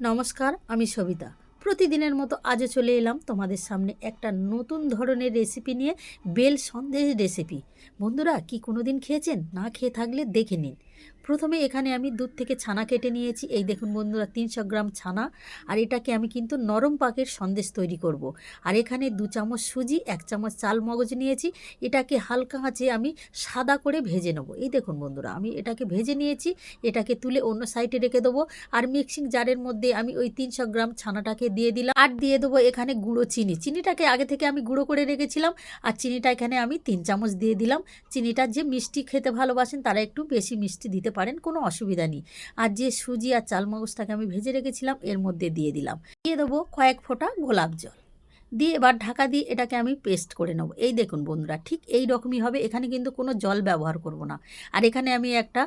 নমস্কার, আমি সবিতা। প্রতিদিনের মতো আজও চলে এলাম তোমাদের সামনে একটা নতুন ধরনের রেসিপি নিয়ে বেল সন্দেশ রেসিপি বন্ধুরা, কি কোনো দিন খেয়েছেন? না খেয়ে থাকলে দেখে নিন। প্রথমে এখানে আমি দুধ থেকে ছানা কেটে নিয়েছি। এই দেখুন বন্ধুরা, তিনশো গ্রাম ছানা। আর এটাকে আমি কিন্তু নরম পাকের সন্দেশ তৈরি করব। আর এখানে দু চামচ সুজি, এক চামচ চাল মগজ নিয়েছি। এটাকে হালকা আঁচে আমি সাদা করে ভেজে নেব। এই দেখুন বন্ধুরা, আমি এটাকে ভেজে নিয়েছি। এটাকে তুলে অন্য সাইডে রেখে দেবো। আর মিক্সিং জারের মধ্যে আমি ওই তিনশো গ্রাম ছানাটাকে দিয়ে দিলাম। আর দিয়ে দেবো এখানে গুঁড়ো চিনি। চিনিটাকে আগে থেকে আমি গুঁড়ো করে রেখেছিলাম। আর চিনিটা এখানে আমি তিন চামচ দিয়ে দিলাম। চিনিটা যে মিষ্টি খেতে ভালোবাসেন, তারা একটু বেশি মিষ্টি দিতে পারেন, কোনো অসুবিধা নেই। আর যে সুজি আর চাল মগজটাকে আমি ভেজে রেখেছিলাম, এর মধ্যে দিয়ে দিলাম। দিয়ে দেবো কয়েক ফোঁটা গোলাপ জল। দিয়ে এবার ঢাকা দিয়ে এটাকে আমি পেস্ট করে নেব। এই দেখুন বন্ধুরা, ঠিক এই রকমই হবে। এখানে কিন্তু কোনো জল ব্যবহার করব না। আর এখানে আমি একটা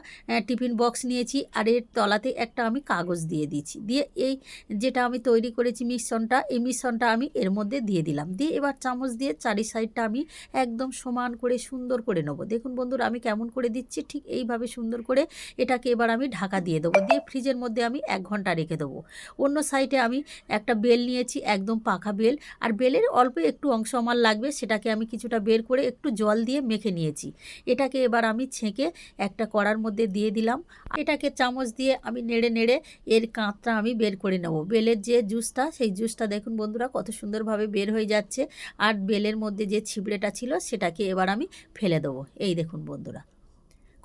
টিফিন বক্স নিয়েছি আর এর তলাতে একটা আমি কাগজ দিয়ে দিয়েছি। দিয়ে এই যেটা আমি তৈরি করেছি মিশ্রণটা, এই মিশ্রণটা আমি এর মধ্যে দিয়ে দিলাম। দিয়ে এবার চামচ দিয়ে চারি সাইডটা আমি একদম সমান করে সুন্দর করে নেব। দেখুন বন্ধুরা, আমি কেমন করে দিচ্ছি, ঠিক এইভাবে সুন্দর করে এটাকে এবার আমি ঢাকা দিয়ে দেবো। দিয়ে ফ্রিজের মধ্যে আমি এক ঘণ্টা রেখে দেবো। অন্য সাইডে আমি একটা বেল নিয়েছি, একদম পাখা বেল। আর বেলের অল্প একটু অংশ আমার লাগবে, সেটাকে আমি কিছুটা বের করে একটু জল দিয়ে মেখে নিয়েছি। এটাকে এবার আমি ছেঁকে একটা কড়ার মধ্যে দিয়ে দিলাম। এটাকে চামচ দিয়ে আমি নেড়ে নেড়ে এর কাঁচটা আমি বের করে নেব। বেলের যে জুসটা, সেই জুসটা দেখুন বন্ধুরা, কত সুন্দরভাবে বের হয়ে যাচ্ছে। আর বেলের মধ্যে যে ছিবড়েটা ছিল, সেটাকে এবার আমি ফেলে দেবো। এই দেখুন বন্ধুরা।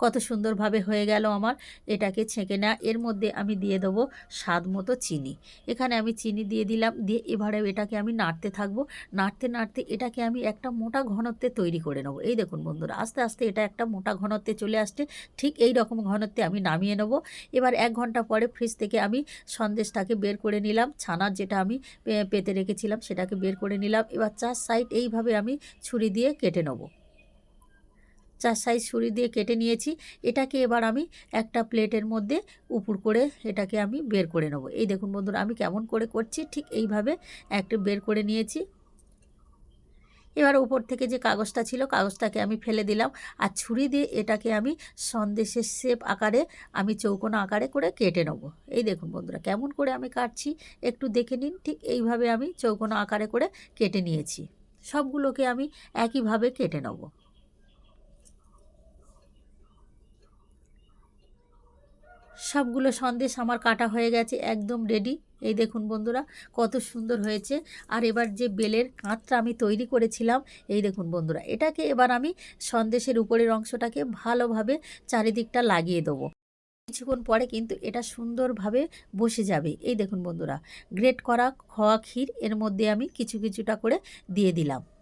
কত সুন্দরভাবে হয়ে গেল আমার, এটাকে ছেঁকে নেওয়া এর মধ্যে আমি দিয়ে দেবো স্বাদ মতো চিনি। এখানে আমি চিনি দিয়ে দিলাম, দিয়ে এবারে এটাকে আমি নাড়তে থাকব। নাড়তে নাড়তে এটাকে আমি একটা মোটা ঘনত্বে তৈরি করে নেব। এই দেখুন বন্ধুরা, আস্তে আস্তে এটা একটা মোটা ঘনত্বে চলে আসছে। ঠিক এই রকম ঘনত্বে আমি নামিয়ে নেব। এবার এক ঘণ্টা পরে ফ্রিজ থেকে আমি সন্দেশটাকে বের করে নিলাম। ছানার যেটা আমি পেতে রেখেছিলাম সেটাকে বের করে নিলাম। এবার চার সাইড এইভাবে আমি ছুরি দিয়ে কেটে নেব। চার সাইজ ছুরি দিয়ে কেটে নিয়েছি। এটাকে এবার আমি একটা প্লেটের মধ্যে উপুর করে এটাকে আমি বের করে নেব। এই দেখুন বন্ধুরা, আমি কেমন করে করছি, ঠিক এইভাবে একটা বের করে নিয়েছি। এবার উপর থেকে যে কাগজটা ছিল, কাগজটাকে আমি ফেলে দিলাম আর ছুরি দিয়ে এটাকে আমি সন্দেশের শেপ আকারে, আমি চৌকোনা আকারে করে কেটে নেব। এই দেখুন বন্ধুরা, কেমন করে আমি কাটছি, একটু দেখে নিন, ঠিক এইভাবে আমি চৌকোনা আকারে করে কেটে নিয়েছি। সবগুলোকে আমি একইভাবে কেটে নেব। সবগুলো সন্দেশ আমার কাটা হয়ে গেছে, একদম রেডি এই দেখুন বন্ধুরা, কত সুন্দর হয়েছে। আর এবার যে বেলের কাঁচটা আমি তৈরি করেছিলাম, এই দেখুন বন্ধুরা, এটাকে এবার আমি সন্দেশের উপরের অংশটাকে ভালোভাবে চারিদিকটা লাগিয়ে দেবো। কিছুক্ষণ পরে কিন্তু এটা সুন্দরভাবে বসে যাবে। এই দেখুন বন্ধুরা, গ্রেট করা খোয়া ক্ষীর, এর মধ্যে আমি কিছু কিছুটা করে দিয়ে দিলাম।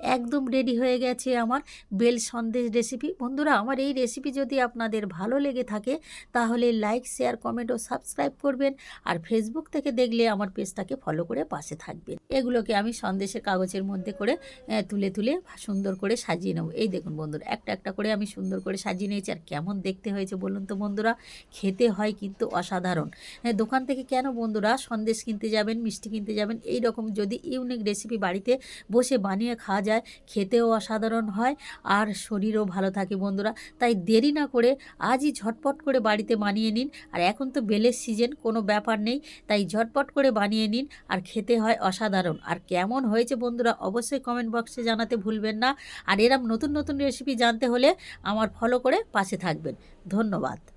একদম রেডি হয়ে গেছে আমার বেল সন্দেশ রেসিপি বন্ধুরা, আমার এই রেসিপি যদি আপনাদের ভালো লেগে থাকে, তাহলে লাইক শেয়ার কমেন্ট ও সাবস্ক্রাইব করবেন আর ফেসবুক থেকে দেখলে আমার পেজটাকে ফলো করে পাশে থাকবেন। এগুলোকে আমি সন্দেশের কাগজের মধ্যে করে তুলে তুলে সুন্দর করে সাজিয়ে নেব। এই দেখুন বন্ধুরা, একটা একটা করে আমি সুন্দর করে সাজিয়ে নিয়েছি। আর কেমন দেখতে হয়েছে বলুন তো বন্ধুরা, খেতে হয় কিন্তু অসাধারণ। দোকান থেকে কেন বন্ধুরা সন্দেশ কিনতে যাবেন, মিষ্টি কিনতে যাবেন? এই রকম যদি ইউনিক রেসিপি বাড়িতে বসে বানিয়ে খাওয়া যায়, খেতেও অসাধারণ হয় আর শরীরও ভালো থাকে বন্ধুরা। তাই দেরি না করে আজই ঝটপট করে বাড়িতে বানিয়ে নিন। আর এখন তো বেলের সিজন কোনো ব্যাপার নেই। তাই ঝটপট করে বানিয়ে নিন আর খেতে হয় অসাধারণ। আর কেমন হয়েছে বন্ধুরা অবশ্যই কমেন্ট বক্সে জানাতে ভুলবেন না। আর এরম নতুন নতুন রেসিপি জানতে হলে আমার ফলো করে পাশে থাকবেন। ধন্যবাদ।